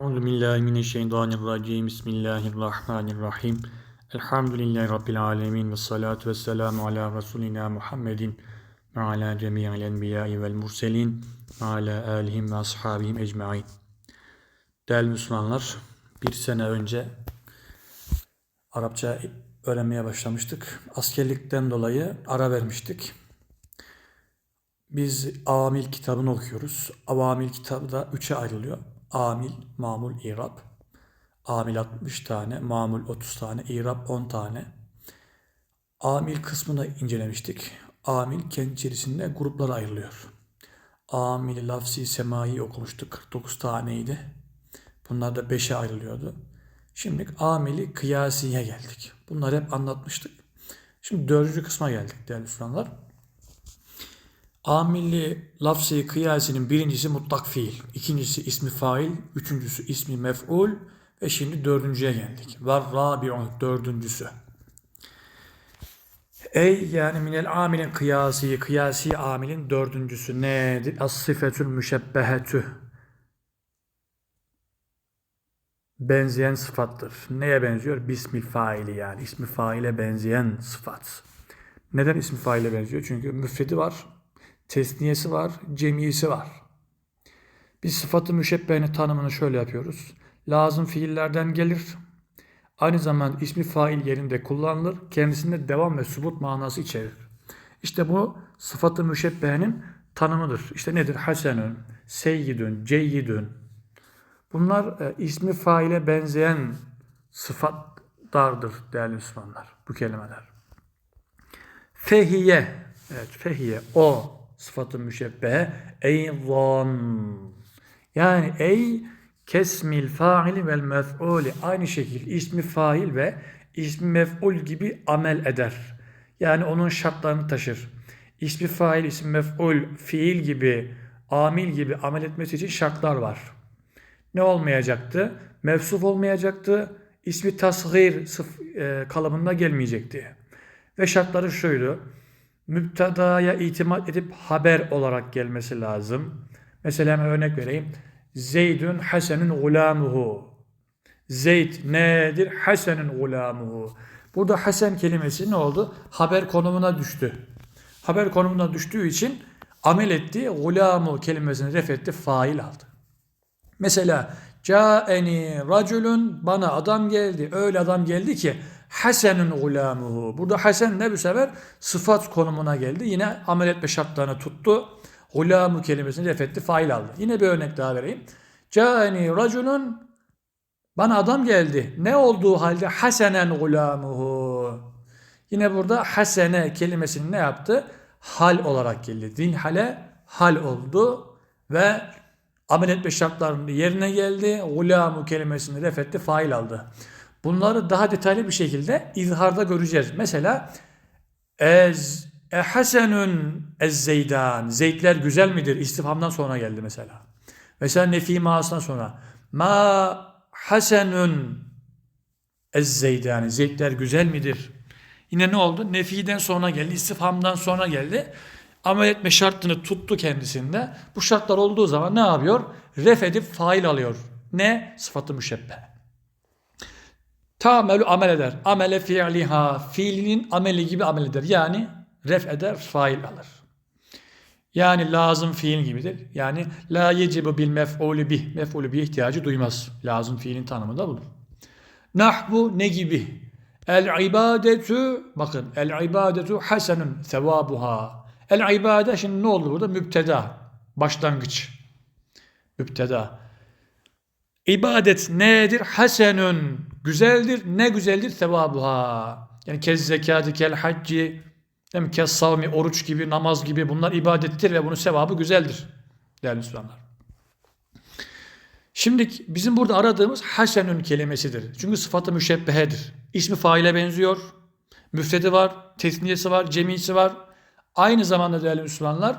Euzu billahi mineşşeytanirracim. Bismillahirrahmanirrahim. Elhamdülillahi rabbil alamin ve salatu vesselamu ala resulina Muhammedin ve ala cemi'il enbiya'i vel murselin ve ala alihim ve ashabihim ecmaîn. Değerli Müslümanlar, bir sene önce Arapça öğrenmeye başlamıştık. Askerlikten dolayı ara vermiştik. Biz Avamil kitabını okuyoruz. Avamil kitabı da üçe ayrılıyor. Amil, mamul, irab. Amil 60 tane, mamul 30 tane, irab 10 tane. Amil kısmını incelemiştik. Amil kendi içerisinde gruplara ayrılıyor. Amil, lafzi, semai okumuştuk. 49 taneydi. Bunlar da 5'e ayrılıyordu. Şimdi amili kıyasiye geldik. Bunları hep anlatmıştık. Şimdi dördüncü kısma geldik değerli Müslümanlar. Amilli lafzı kıyasinin birincisi mutlak fiil, ikincisi ismi fail, üçüncüsü ismi mef'ul ve şimdi dördüncüye geldik. Ve rabi'un dördüncüsü. Ey yani minel amilin kıyasi, kıyasi amilin dördüncüsü nedir? As-sıfetül müşebbehetü. Benzeyen sıfattır. Neye benziyor? Bismi faili yani. ismi faile benzeyen sıfat. Neden ismi faile benziyor? Çünkü müfredi var, tesniyesi var, cemiyesi var. Biz sıfatı müşebbehenin tanımını şöyle yapıyoruz. Lazım fiillerden gelir. Aynı zamanda ismi fail yerinde kullanılır. Kendisinde devam ve subut manası içerir. İşte bu sıfatı müşebbehenin tanımıdır. İşte nedir? Hasenün, seyyidün, ceyyidün. Bunlar e, ismi faile benzeyen sıfatlardır değerli Müslümanlar. Bu kelimeler. Fehiye, evet fehiye, o sıfatı müşebbehe eyzan. Yani ey kesmil faili vel mef'uli aynı şekil ismi fail ve ismi mef'ul gibi amel eder. Yani onun şartlarını taşır. İsmi fail, ismi mef'ul, fiil gibi, amil gibi amel etmesi için şartlar var. Ne olmayacaktı? Mevsuf olmayacaktı. İsmi tasgir sıf, e, kalıbında gelmeyecekti. Ve şartları şuydu müptedaya itimat edip haber olarak gelmesi lazım. Mesela örnek vereyim. Zeydün Hasen'in gulamuhu. Zeyd nedir? Hasen'in gulamuhu. Burada Hasen kelimesi ne oldu? Haber konumuna düştü. Haber konumuna düştüğü için amel etti. Gulamu kelimesini ref etti. Fail aldı. Mesela Câeni raculun bana adam geldi. Öyle adam geldi ki Hasenun gulamuhu. Burada Hasen ne bu sefer? Sıfat konumuna geldi. Yine amel etme şartlarını tuttu. Gulamu kelimesini ref etti. Fail aldı. Yine bir örnek daha vereyim. Câeni raculun bana adam geldi. Ne olduğu halde hasenen gulamuhu. Yine burada hasene kelimesini ne yaptı? Hal olarak geldi. Din hale hal oldu ve amel etme şartlarının yerine geldi. Gulamu kelimesini ref etti. Fail aldı. Bunları daha detaylı bir şekilde izharda göreceğiz. Mesela ez e ez zeydan. Zeytler güzel midir? İstifhamdan sonra geldi mesela. Mesela nefi maasından sonra. Ma hasenun ez zeydan. Zeytler güzel midir? Yine ne oldu? Nefiden sonra geldi. İstifhamdan sonra geldi. Amel etme şartını tuttu kendisinde. Bu şartlar olduğu zaman ne yapıyor? Ref edip fail alıyor. Ne? Sıfatı müşebbe. Tamelü amel eder. Amele fi'liha. Fiilinin ameli gibi amel eder. Yani ref eder, fail alır. Yani lazım fiil gibidir. Yani la yecibu bil mef'ulü bih. Mef'ulü bih ihtiyacı duymaz. Lazım fiilin tanımı da budur. Nahbu ne gibi? El ibadetu bakın el ibadetu hasenun sevabuha. El ibade şimdi ne oldu burada? Müpteda. Başlangıç. Müpteda. İbadet nedir? Hasenun. Güzeldir. Ne güzeldir? Sevabuha. Yani kez zekatı, kel hacci, değil mi? Kes savmi, oruç gibi, namaz gibi bunlar ibadettir ve bunun sevabı güzeldir. Değerli Müslümanlar. Şimdi bizim burada aradığımız hasenün kelimesidir. Çünkü sıfatı müşebbehedir. İsmi faile benziyor. Müfredi var, tesniyesi var, cemisi var. Aynı zamanda değerli Müslümanlar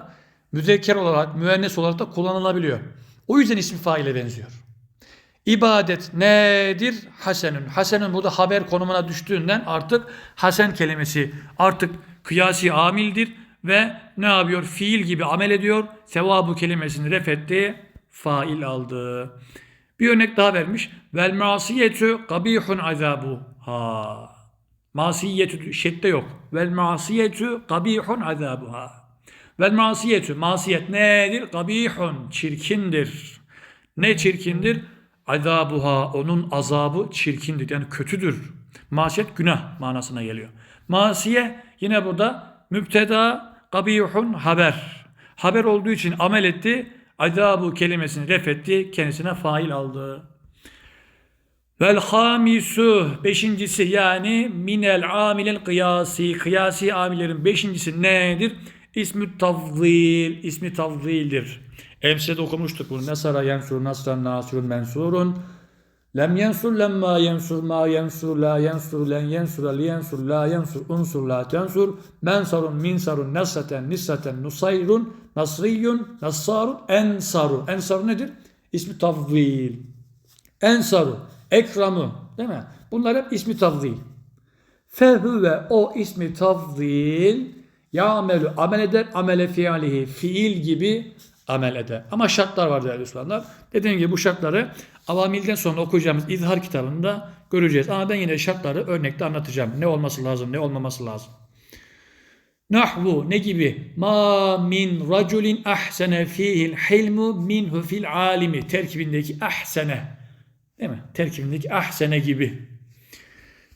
müzekker olarak, müennes olarak da kullanılabiliyor. O yüzden ismi faile benziyor. İbadet nedir? Hasenün. Hasenün burada haber konumuna düştüğünden artık hasen kelimesi artık kıyasi amildir ve ne yapıyor? Fiil gibi amel ediyor. Sevabı kelimesini ref etti. Fail aldı. Bir örnek daha vermiş. Vel masiyetu kabihun azabu. Ha. Masiyetü şedde yok. Vel masiyetu kabihun azabuha. Vel masiyetü masiyet nedir? Kabihun çirkindir. Ne çirkindir? Azabuha onun azabı çirkindir. Yani kötüdür. Masiyet günah manasına geliyor. Masiye yine burada müpteda kabihun haber. Haber olduğu için amel etti. Azabu kelimesini ref etti. Kendisine fail aldı. Vel hamisu beşincisi yani minel amilel kıyasi kıyasi amillerin beşincisi nedir? İsmi tavzil ismi tavzildir. Emsede okumuştuk bunu. Nesara yensur nasran nasrun mensurun. Lem yensur lemma yensur ma yensur la yensur len yensur li yensur la yensur unsur la tensur mensarun minsarun nesraten nisraten nusayrun nasriyun nassarun ensarun. Ensar nedir? İsmi tavzil. Ensaru, ekramı değil mi? Bunlar hep ismi tafzil. Fehüve o ismi tafzil ya'melu amel eder amele fiilihi fiil gibi amel eder. Ama şartlar var değerli Müslümanlar. Dediğim gibi bu şartları avamilden sonra okuyacağımız izhar kitabında göreceğiz. Ama ben yine şartları örnekte anlatacağım. Ne olması lazım, ne olmaması lazım. Nahvu ne gibi? Ma min raculin ahsene fihil hilmu minhu fil alimi. Terkibindeki ahsene. Değil mi? Terkibindeki ahsene gibi.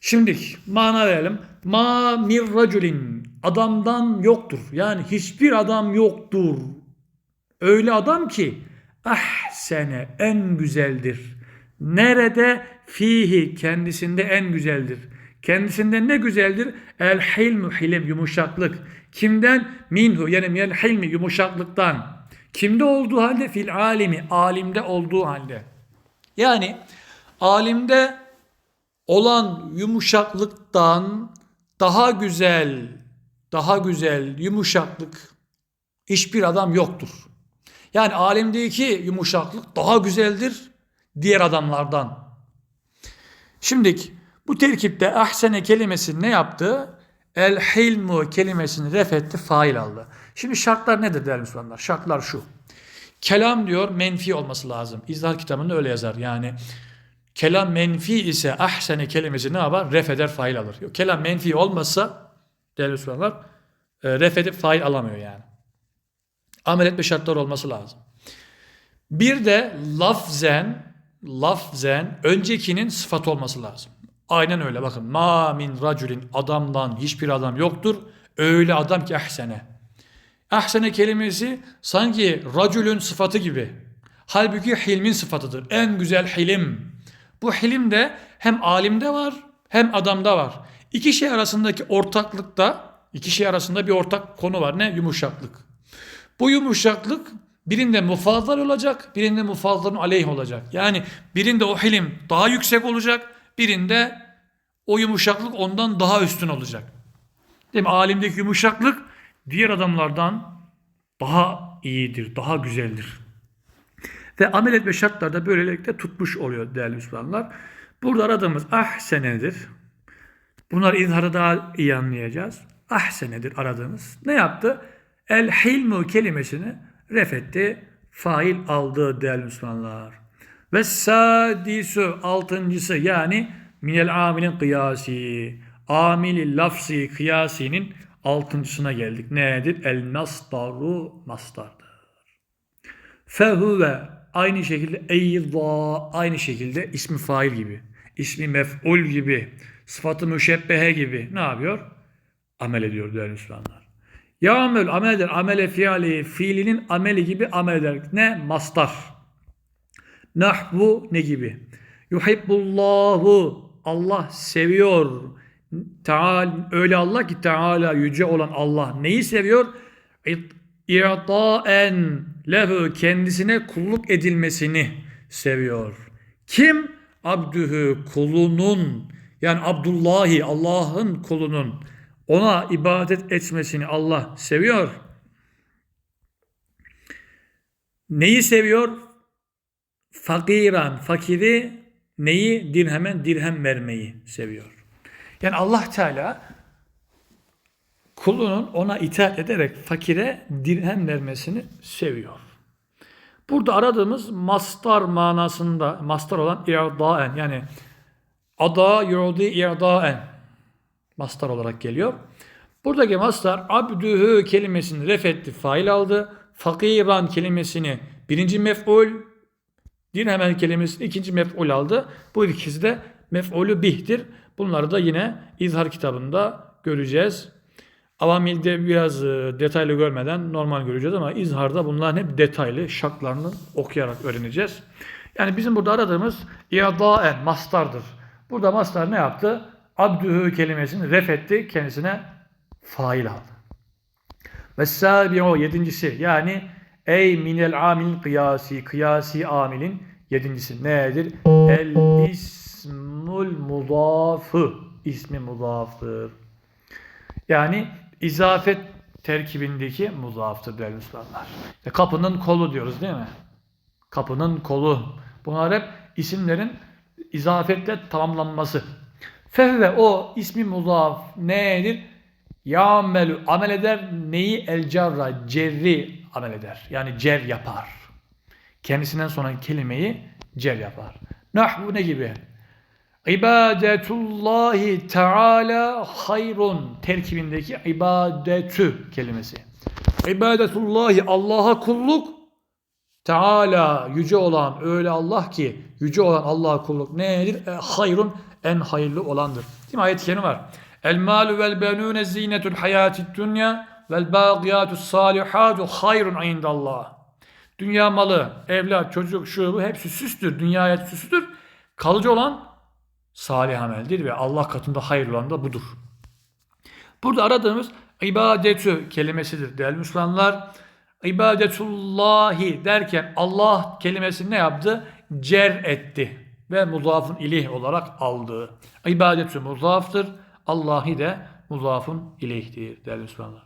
Şimdi mana verelim. Ma min raculin. Adamdan yoktur. Yani hiçbir adam yoktur. Öyle adam ki ahsene en güzeldir. Nerede? Fihi kendisinde en güzeldir. Kendisinde ne güzeldir? El hilmu hilim yumuşaklık. Kimden? Minhu yani minel hilmi yumuşaklıktan. Kimde olduğu halde? Fil alimi alimde olduğu halde. Yani alimde olan yumuşaklıktan daha güzel, daha güzel yumuşaklık hiçbir adam yoktur. Yani alimdeki yumuşaklık daha güzeldir diğer adamlardan. Şimdi bu terkipte ahsene kelimesi ne yaptı? El hilmu kelimesini ref etti, fail aldı. Şimdi şartlar nedir değerli Müslümanlar? Şartlar şu. Kelam diyor menfi olması lazım. İzhar kitabında öyle yazar. Yani kelam menfi ise ahsene kelimesi ne yapar? Ref eder, fail alır. Kelam menfi olmazsa değerli Müslümanlar e, ref edip fail alamıyor yani. Amel etme şartları olması lazım. Bir de lafzen lafzen öncekinin sıfat olması lazım. Aynen öyle bakın. Ma min raculin adamdan hiçbir adam yoktur. Öyle adam ki ahsene. Ahsene kelimesi sanki racülün sıfatı gibi. Halbuki hilmin sıfatıdır. En güzel hilim. Bu hilim de hem alimde var hem adamda var. İki şey arasındaki ortaklıkta iki şey arasında bir ortak konu var. Ne? Yumuşaklık. Bu yumuşaklık birinde mufazzal olacak, birinde mufazzalun aleyh olacak. Yani birinde o hilim daha yüksek olacak, birinde o yumuşaklık ondan daha üstün olacak. Değil mi? Alimdeki yumuşaklık diğer adamlardan daha iyidir, daha güzeldir. Ve amel etme şartları da böylelikle tutmuş oluyor değerli Müslümanlar. Burada aradığımız ahsenedir. Bunlar izharı daha iyi anlayacağız. Ahsenedir aradığımız. Ne yaptı? El hilmu kelimesini ref etti. Fail aldı değerli Müslümanlar. Ve sadisu altıncısı yani minel amilin kıyasi. Amili lafzi kıyasinin altıncısına geldik. Nedir? El nasdaru mastardır. Fehuve aynı şekilde eyza aynı şekilde ismi fail gibi. ismi mef'ul gibi. Sıfatı müşebbehe gibi. Ne yapıyor? Amel ediyor değerli Müslümanlar. Ya'mel amel eder. Amele fiili. Fiilinin ameli gibi amel. Ne? Mastar. Nahvu ne gibi? Yuhibbullahu. Allah seviyor. Teala, öyle Allah ki Teala yüce olan Allah neyi seviyor? İ'taen lehu kendisine kulluk edilmesini seviyor. Kim? Abdühü kulunun yani Abdullahi Allah'ın kulunun ona ibadet etmesini Allah seviyor. Neyi seviyor? Fakiran, fakiri neyi? Dirhemen dirhem vermeyi seviyor. Yani Allah Teala kulunun ona itaat ederek fakire dirhem vermesini seviyor. Burada aradığımız mastar manasında mastar olan i'daen yani ada yurdi i'daen mastar olarak geliyor. Buradaki mastar abdühü kelimesini refetti fail aldı. Fakiran kelimesini birinci mef'ul dirhemel kelimesini ikinci mef'ul aldı. Bu ikisi de mef'ulü bih'tir. Bunları da yine izhar kitabında göreceğiz. Avamilde biraz e, detaylı görmeden normal göreceğiz ama izharda bunların hep detaylı şaklarını okuyarak öğreneceğiz. Yani bizim burada aradığımız i'daen mastardır. Burada mastar ne yaptı? Abdühü kelimesini ref etti, kendisine fail aldı. Ve sabi'u yedincisi yani ey minel amil kıyasi, kıyasi amilin yedincisi nedir? El ismul mudafı, ismi mudaftır. Yani izafet terkibindeki muzaftır değerli Müslümanlar. İşte kapının kolu diyoruz değil mi? Kapının kolu. Bunlar hep isimlerin izafetle tamamlanması. Fehve o ismi muzaf nedir? Ya'melu amel eder neyi el carra cerri amel eder. Yani cer yapar. Kendisinden sonra kelimeyi cer yapar. Nahvu ne gibi? İbadetullahi Teala hayrun terkibindeki ibadetü kelimesi. İbadetullahi Allah'a kulluk Teala yüce olan öyle Allah ki yüce olan Allah'a kulluk nedir? E, hayrun en hayırlı olandır. Değil mi? Ayet-i kerime var. El malu vel benune zinetul hayatid dünya vel baqiyatus salihatu hayrun indallah. Dünya malı, evlat, çocuk, şu bu hepsi süstür. Dünya hayatı süstür. Kalıcı olan salih ameldir ve Allah katında hayırlı olan da budur. Burada aradığımız ibadetü kelimesidir değerli Müslümanlar. İbadetullahi derken Allah kelimesini ne yaptı? Cer etti ve muzafın ilih olarak aldı. İbadetü muzaftır. Allah'ı de muzafın ilihtir değerli Müslümanlar.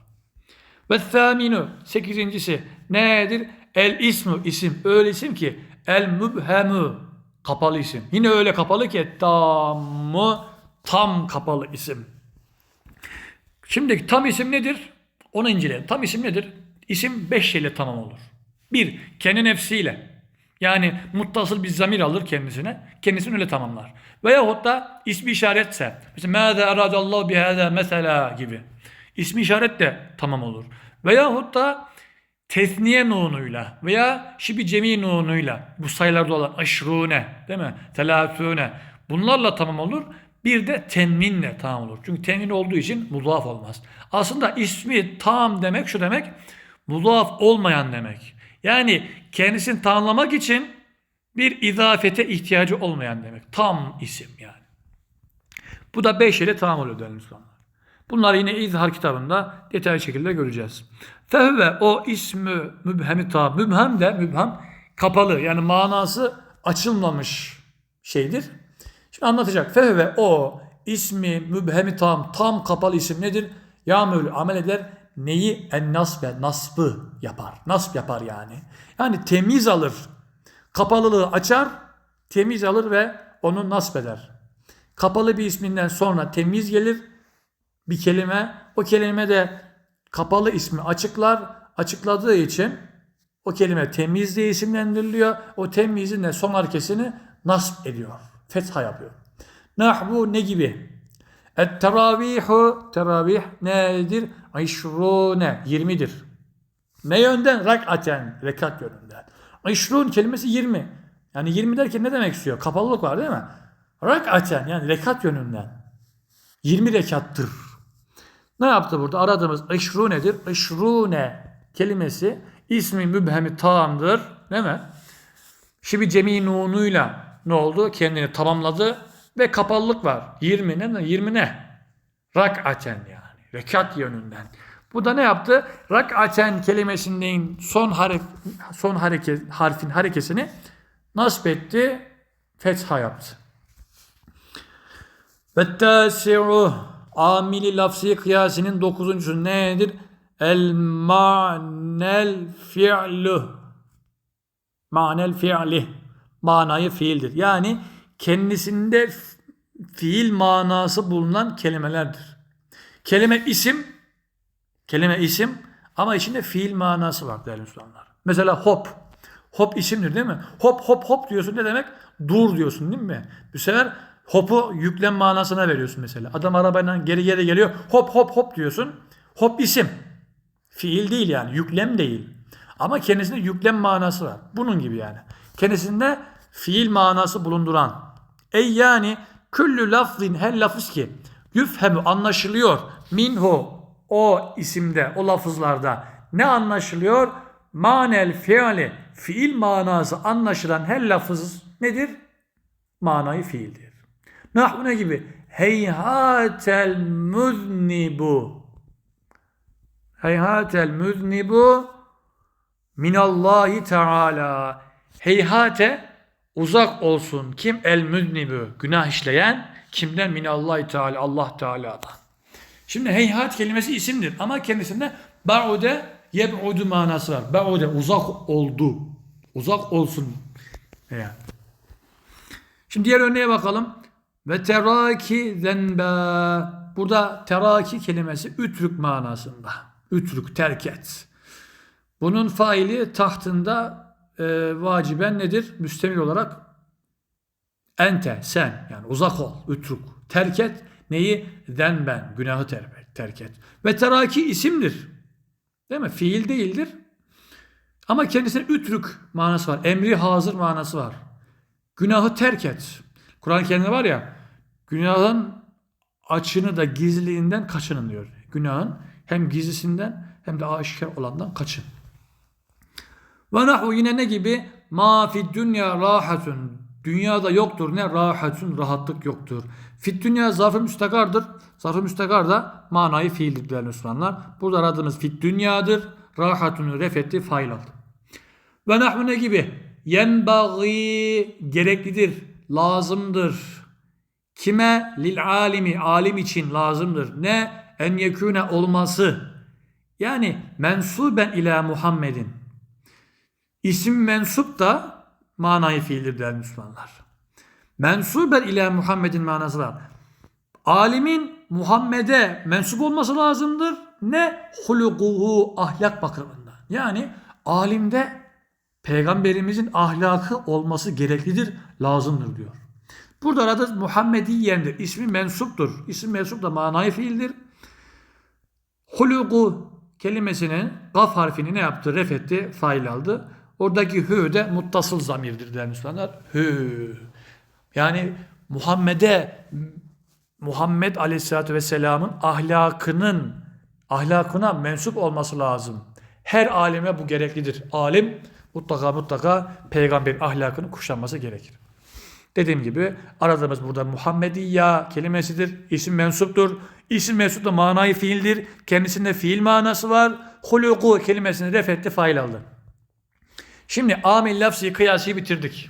Ve thaminu sekizincisi nedir? El ismu isim öyle isim ki el mübhemu kapalı isim. Yine öyle kapalı ki tamı tam kapalı isim. Şimdi tam isim nedir? Onu inceleyelim. Tam isim nedir? İsim beş şeyle tamam olur. Bir, kendi nefsiyle. Yani muttasıl bir zamir alır kendisine. Kendisini öyle tamamlar. Veyahut da ismi işaretse. Mesela mâze eradallahu bihâzâ mesela gibi. İsmi işaret de tamam olur. Veyahut da tesniye nunuyla veya şibi cemi nunuyla bu sayılarda olan aşrune değil mi? Telâfüne. Bunlarla tamam olur. Bir de tenminle tamam olur. Çünkü tenmin olduğu için mudaf olmaz. Aslında ismi tam demek şu demek. Mudaf olmayan demek. Yani kendisini tanımlamak için bir izafete ihtiyacı olmayan demek. Tam isim yani. Bu da beş ile tamam oluyor değerli Müslümanlar. Bunları yine İzhar kitabında detaylı şekilde göreceğiz. Fehve o ismi mübhemi tam. Mübhem de mübhem kapalı yani manası açılmamış şeydir. Şimdi anlatacak. Fehve o ismi mübhemi tam tam kapalı isim nedir? Yağmül amel eder neyi en nasbe nasbı yapar. Nasb yapar yani. Yani temiz alır. Kapalılığı açar, temiz alır ve onu nasb eder. Kapalı bir isminden sonra temiz gelir bir kelime. O kelime de kapalı ismi açıklar. Açıkladığı için o kelime temiz diye isimlendiriliyor. O temizin de son harekesini nasb ediyor. Fetha yapıyor. Nahvu ne gibi? Et teravihu teravih nedir? İşrune 20'dir. Ne yönden? Rakaten rekat yönünden. İşrun kelimesi 20. Yani 20 derken ne demek istiyor? Kapalılık var değil mi? Rakaten yani rekat yönünden. 20 rekattır. Ne yaptı burada? Aradığımız işru nedir? İşrune kelimesi ismi mübhemi tamdır. Değil mi? Şimdi cemi nunuyla ne oldu? Kendini tamamladı ve kapalılık var. 20 ne? 20 ne? Rakaten yani. Rekat yönünden. Bu da ne yaptı? Rakaten kelimesinin son harf son hareket harfin harekesini nasip etti, fetha yaptı. Ve tasi'u amili lafzi kıyasinin dokuzuncusu nedir? El ma'nel fi'lu. Ma'nel fi'li. Manayı fiildir. Yani kendisinde fiil manası bulunan kelimelerdir. Kelime isim, kelime isim ama içinde fiil manası var değerli Müslümanlar. Mesela hop. Hop isimdir değil mi? Hop hop hop diyorsun ne demek? Dur diyorsun değil mi? Bu sefer hopu yüklem manasına veriyorsun mesela. Adam arabayla geri geri geliyor. Hop hop hop diyorsun. Hop isim. Fiil değil yani. Yüklem değil. Ama kendisinde yüklem manası var. Bunun gibi yani. Kendisinde fiil manası bulunduran. Ey yani küllü lafzin her lafız ki yüfhemü anlaşılıyor minhu o isimde o lafızlarda ne anlaşılıyor? Manel fiili fiil manası anlaşılan her lafız nedir? Manayı fiildir. Nahu ne gibi? Heyhatel muznibu Heyhatel muznibu minallahi teala. Heyhate uzak olsun. Kim? El müznibu. Günah işleyen kimden? Minallahi teala. Allah Teala'dan. Şimdi heyhat kelimesi isimdir ama kendisinde ba'ude yeb'udu manası var. Ba'ude uzak oldu. Uzak olsun. Yani. Şimdi diğer örneğe bakalım. Ve teraki zenbe. Burada teraki kelimesi ütrük manasında. Ütrük, terk et. Bunun faili tahtında e, vaciben nedir? Müstemil olarak ente, sen. Yani uzak ol, ütrük. Terk et. Neyi? Zenben, günahı terk, et. Ve teraki isimdir. Değil mi? Fiil değildir. Ama kendisine ütrük manası var. Emri hazır manası var. Günahı terk et. Kur'an-ı Kerim'de var ya günahın açını da gizliliğinden kaçının diyor. Günahın hem gizlisinden hem de aşikar olandan kaçın. Ve nahu yine ne gibi? Ma fid dünya rahatun. Dünyada yoktur ne rahatun rahatlık yoktur. Fit dünya zarf-ı müstakardır. Zarf-ı müstakar da manayı fiildir değerli Müslümanlar. Burada aradığımız fit dünyadır. Rahatunu refetti fail aldı. Ve nahu ne gibi? Yenbagi gereklidir, lazımdır. Kime? Lil alimi, alim için lazımdır. Ne? En yekûne olması. Yani mensuben ila Muhammedin. İsim mensup da manayı fiildir değerli Müslümanlar. Mensuben ila Muhammedin manası var. Alimin Muhammed'e mensup olması lazımdır. Ne? Hulukuhu ahlak bakımından. Yani alimde peygamberimizin ahlakı olması gereklidir, lazımdır diyor. Burada aradığımız Muhammediyendir. İsmi mensuptur. İsim mensup da manayı fiildir. Huluku kelimesinin gaf harfini ne yaptı? Refetti, fail aldı. Oradaki hü de muttasıl zamirdir değerli Müslümanlar. Hü. Yani Muhammed'e Muhammed Aleyhisselatü Vesselam'ın ahlakının ahlakına mensup olması lazım. Her alime bu gereklidir. Alim mutlaka mutlaka peygamberin ahlakını kuşanması gerekir. Dediğim gibi aradığımız burada Muhammediyya kelimesidir. İsim mensuptur. İsim mensup da manayı fiildir. Kendisinde fiil manası var. Huluku kelimesini refetti fail aldı. Şimdi amil lafzı kıyası bitirdik.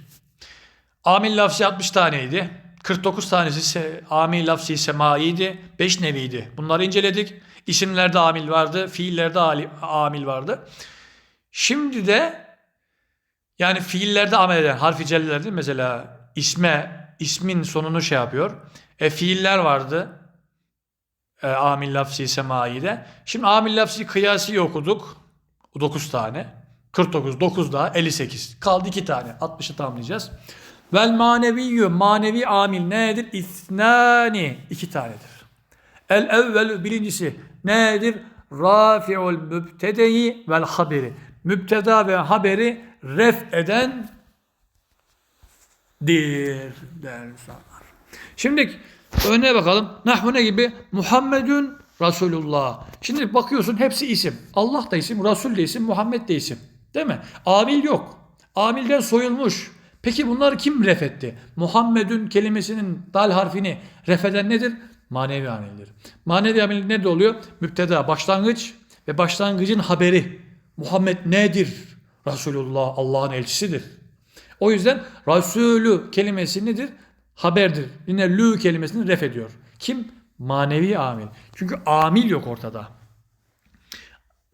Amil lafzı 60 taneydi. 49 tanesi ise amil lafzı semaiydi. 5 neviydi. Bunları inceledik. İsimlerde amil vardı. Fiillerde amil vardı. Şimdi de yani fiillerde amel eden harfi mi? Mesela isme, ismin sonunu şey yapıyor. E, fiiller vardı. E, amil lafzi semaide. Şimdi amil lafzi kıyasi okuduk. 9 tane. 49, 9 daha 58. Kaldı 2 tane. 60'ı tamamlayacağız. Vel maneviyyü manevi amil nedir? İthnani. 2 tanedir. El evvelü birincisi nedir? Rafi'ul mübtedeyi vel haberi. Mübteda ve haberi ref eden dir insanlar. Şimdi örneğe bakalım. Nahvu ne gibi? Muhammedun Resulullah. Şimdi bakıyorsun hepsi isim. Allah da isim, Resul de isim, Muhammed de isim. Değil mi? Amil yok. Amilden soyulmuş. Peki bunları kim refetti? Muhammedun kelimesinin dal harfini refeden nedir? Manevi amildir. Manevi amil ne de oluyor? Müpteda, başlangıç ve başlangıcın haberi. Muhammed nedir? Resulullah Allah'ın elçisidir. O yüzden Resulü kelimesi nedir? Haberdir. Yine lü kelimesini ref ediyor. Kim? Manevi amil. Çünkü amil yok ortada.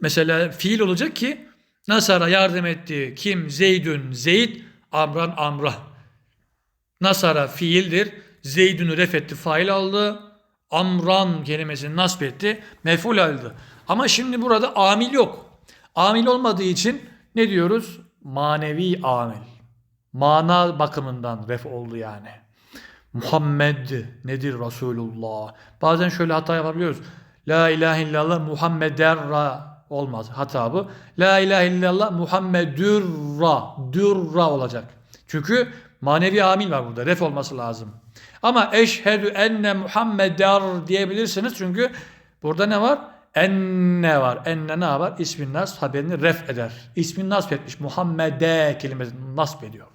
Mesela fiil olacak ki Nasara yardım etti. Kim? Zeydün. Zeyd. Amran Amra. Nasara fiildir. Zeydün'ü ref etti. Fail aldı. Amran kelimesini nasp etti. Mef'ul aldı. Ama şimdi burada amil yok. Amil olmadığı için ne diyoruz? manevi amil. Mana bakımından ref oldu yani. Muhammed nedir Resulullah? Bazen şöyle hata yapabiliyoruz. La ilahe illallah Muhammederra olmaz. Hata bu. La ilahe illallah Muhammedürra. Dürra olacak. Çünkü manevi amil var burada. Ref olması lazım. Ama eşhedü enne Muhammeder diyebilirsiniz. Çünkü burada ne var? Enne var. Enne ne var? İsmin nas haberini ref eder. İsmin nasp etmiş. Muhammede kelimesini nasp ediyor.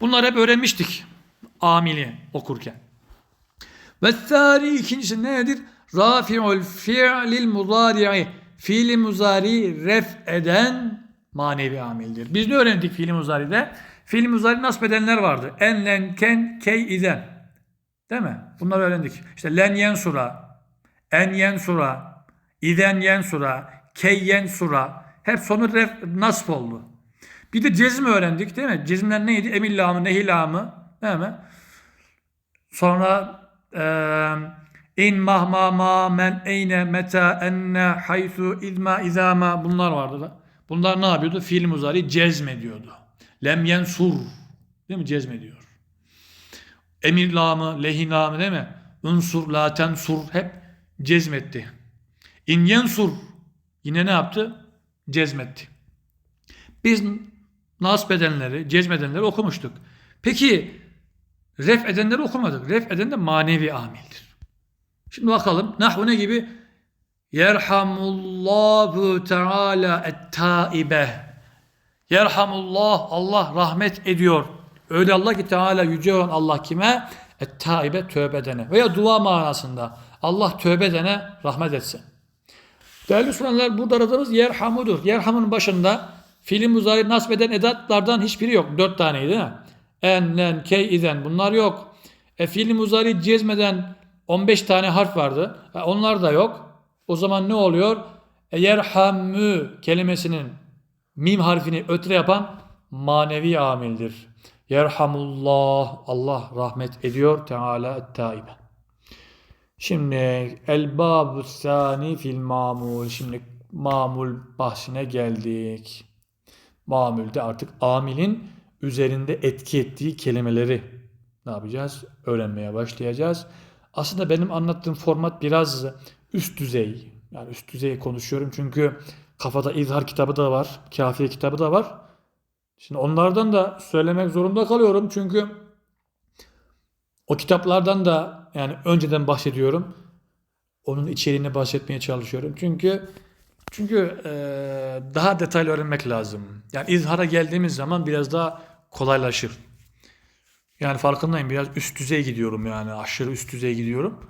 Bunları hep öğrenmiştik. Amili okurken. Ve ikincisi nedir? Rafi'ul fi'lil muzari'i. Fiili muzari ref eden manevi amildir. Biz ne öğrendik fiili muzari'de? Fiili muzari edenler vardı. En, len, ken, key, iden. Değil mi? Bunları öğrendik. İşte len yensura, en yensura, iden yensura, key yensura. Hep sonu ref, nasp oldu. Bir de cezmi öğrendik değil mi? Cezimler neydi? Emil lamı, nehi lamı. Değil mi? Sonra eee in mahma ma men eyne meta enne haythu izma izama bunlar vardı da. Bunlar ne yapıyordu? Fiil muzari cezmediyordu. Lem yensur değil mi? Cezmediyor. Emir lamı, lehi lamı değil mi? Unsur, la tensur hep cezmetti. İn yensur yine ne yaptı? Cezmetti. Biz nasp edenleri, cezmedenleri okumuştuk. Peki ref edenleri okumadık. Ref eden de manevi amildir. Şimdi bakalım nahvu ne gibi? Yerhamullahu Teala et-taibe. Yerhamullah Allah rahmet ediyor. Öyle Allah ki Teala yüce olan Allah kime? Et-taibe tövbe edene. Veya dua manasında. Allah tövbe edene rahmet etsin. Değerli Müslümanlar burada aradığımız yerhamudur. Yerhamın başında fiili muzari nasb eden edatlardan hiçbiri yok. Dört taneydi değil mi? En, len, key, iden bunlar yok. E, fiili muzari cezmeden 15 tane harf vardı. E, onlar da yok. O zaman ne oluyor? Yerhammü kelimesinin mim harfini ötre yapan manevi amildir. Yerhamullah Allah rahmet ediyor Teala et-taibe. Şimdi el sani fil mamul. Şimdi mamul bahsine geldik. Mamulde artık amilin üzerinde etki ettiği kelimeleri ne yapacağız? Öğrenmeye başlayacağız. Aslında benim anlattığım format biraz üst düzey. Yani üst düzey konuşuyorum çünkü kafada izhar kitabı da var, kafiye kitabı da var. Şimdi onlardan da söylemek zorunda kalıyorum çünkü o kitaplardan da yani önceden bahsediyorum. Onun içeriğini bahsetmeye çalışıyorum. Çünkü çünkü e, daha detaylı öğrenmek lazım. Yani izhara geldiğimiz zaman biraz daha kolaylaşır. Yani farkındayım biraz üst düzey gidiyorum yani aşırı üst düzey gidiyorum.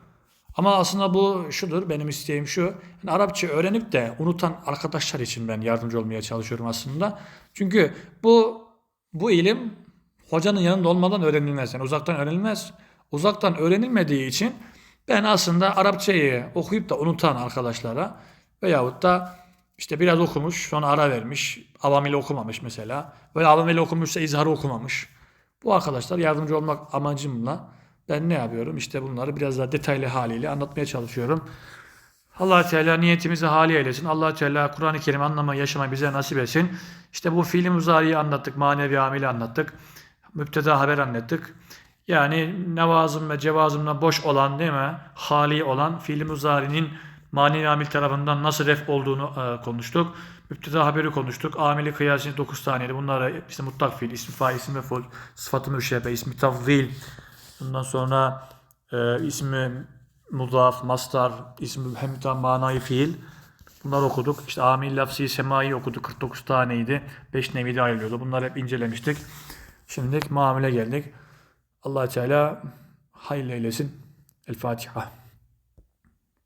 Ama aslında bu şudur benim isteğim şu. Yani Arapça öğrenip de unutan arkadaşlar için ben yardımcı olmaya çalışıyorum aslında. Çünkü bu bu ilim hocanın yanında olmadan öğrenilmez. Yani uzaktan öğrenilmez. Uzaktan öğrenilmediği için ben aslında Arapçayı okuyup da unutan arkadaşlara veyahut da işte biraz okumuş sonra ara vermiş. Avamili okumamış mesela. Böyle avamili okumuşsa izharı okumamış. Bu arkadaşlar yardımcı olmak amacımla ben ne yapıyorum? İşte bunları biraz daha detaylı haliyle anlatmaya çalışıyorum. allah Teala niyetimizi hali eylesin. allah Teala Kur'an-ı Kerim anlamayı, yaşamayı bize nasip etsin. İşte bu fiili muzariyi anlattık, manevi amili anlattık. Müpteda haber anlattık. Yani nevazım ve cevazımla boş olan değil mi? Hali olan fiili muzarinin manevi amil tarafından nasıl ref olduğunu e, konuştuk. Müpteda haberi konuştuk. Amili kıyasını 9 taneydi. Bunlara işte mutlak fiil, ismi fail, ismi meful, sıfatı müşebbe, ismi tafzil. Bundan sonra e, ismi mudaf, mastar, ismi hemta manayı fiil. Bunları okuduk. İşte amil lafzi semai okuduk. 49 taneydi. 5 nevide ayrılıyordu. Bunları hep incelemiştik. Şimdi mamule geldik. allah Teala hayırlı eylesin. El Fatiha.